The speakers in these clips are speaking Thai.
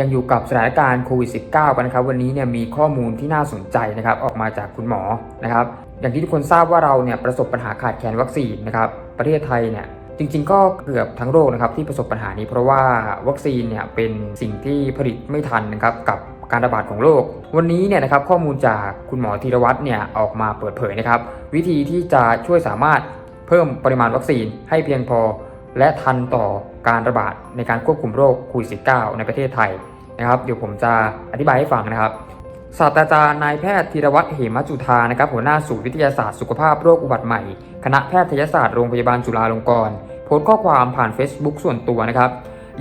ยังอยู่กับสถานการณ์โควิด -19 กันนะครับ วันนี้เนี่ยมีข้อมูลที่น่าสนใจนะครับออกมาจากคุณหมอนะครับ อย่างที่ทุกคนทราบว่าเราเนี่ยประสบปัญหาขาดแคลนวัคซีนนะครับประเทศไทยเนี่ยจริงๆ ก็เกือบทั้งโลกนะครับที่ประสบปัญหานี้เพราะว่าวัคซีนเนี่ยเป็นสิ่งที่ผลิตไม่ทันนะครับกับการระบาดของโรค วันนี้เนี่ยนะครับข้อมูลจากคุณหมอธีรวัตรเนี่ยออกมาเปิดเผยนะครับ วิธีที่จะช่วยสามารถเพิ่มปริมาณวัคซีนให้เพียงพอ และทันต่อการระบาดในการควบคุมโรคโควิด -19 ในประเทศไทยนะครับเดี๋ยวผมจะอธิบายให้ฟังนะครับศาสตราจารย์นายแพทย์ธีรวัตรเหมจุธานะครับหัวหน้าศูนย์วิทยาศาสตร์สุขภาพโรคอุบัติใหม่ คณะแพทยศาสตร์โรงพยาบาลจุฬาลงกรณ์โพสต์ข้อความผ่าน Facebook ส่วนตัวนะครับ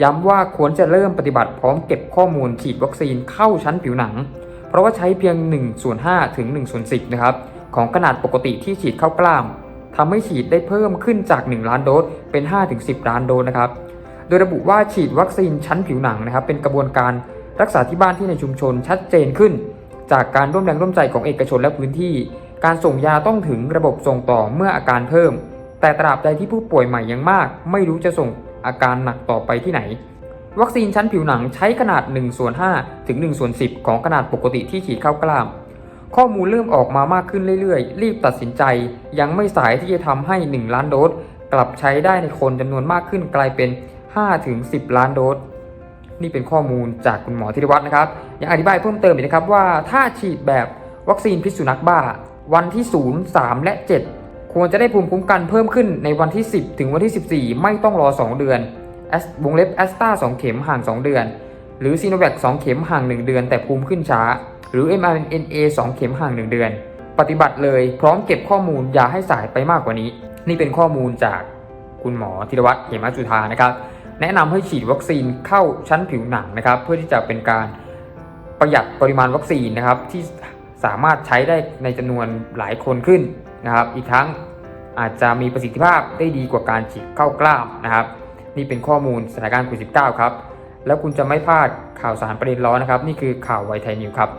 ย้ำว่าควรจะเริ่มปฏิบัติพร้อมเก็บข้อมูลฉีดวัคซีนเข้าชั้นผิวหนัง เพราะว่าใช้เพียง1ส่วน5ถึง1ส่วน10นะครับของขนาดปกติที่ฉีดเข้ากล้าม ทำให้ฉีดได้เพิ่มขึ้นจาก 1 ล้านโดสเป็น 5-10 ล้านโดสนะครับ โดยระบุว่าฉีดวัคซีนชั้นผิวหนังนะครับ เป็นกระบวนการรักษาที่บ้านที่ในชุมชนชัดเจนขึ้น จากการร่วมแรงร่วมใจของเอกชนและพื้นที่ การส่งยาต้องถึงระบบส่งต่อเมื่ออาการเพิ่ม แต่ตราบใดที่ผู้ป่วยใหม่ยังมาก ไม่รู้จะส่งอาการหนักต่อไปที่ไหน วัคซีนชั้นผิวหนังใช้ขนาด1ส่วน5ถึง1ส่วน10 ของขนาดปกติที่ฉีดเข้ากล้าม ข้อมูลเริ่มออกมามากขึ้นเรื่อยๆ รีบตัดสินใจ ยังไม่สายที่จะทำให้ 1 ล้านโดส กลับใช้ได้ในคนจำนวนมากขึ้นกลายเป็น5ถึง10 ล้านโดส นี่เป็นข้อมูลจากคุณหมอธีรวัฒน์นะครับยังอธิบายเพิ่มเติมอีกนะครับว่าถ้าฉีดแบบวัคซีนพิษสุนัขบ้า วันที่ 0 3 และ 7 ควรจะได้ภูมิคุ้มกันเพิ่มขึ้นในวันที่ 10 ถึงวันที่ 14 ไม่ต้องรอ 2 เดือนวงเล็บแอสตรา2เข็มห่าง 2 เดือน หรือซีโนแวค2เข็มห่าง 1 เดือนแต่ภูมิขึ้นช้า หรือ mRNA 2 เข็มห่าง 1 เดือน ปฏิบัติเลยพร้อมเก็บข้อมูลอย่าให้สายไปมากกว่านี้ นี่เป็นข้อมูลจากคุณหมอธีรวัตรเหมจุธานะครับ แนะนำให้ฉีดวัคซีนเข้าชั้นผิวหนังนะครับ เพื่อที่จะเป็นการประหยัดปริมาณวัคซีนนะครับที่สามารถใช้ได้ในจำนวนหลายคนขึ้นนะครับ อีกทั้งอาจจะมีประสิทธิภาพได้ดีกว่าการฉีดเข้ากล้ามนะครับ นี่เป็นข้อมูลสถานการณ์โควิด -19 ครับ แล้วคุณจะไม่พลาดข่าวสารประเด็นร้อนนะครับ นี่คือข่าวไวไทยนิวครับ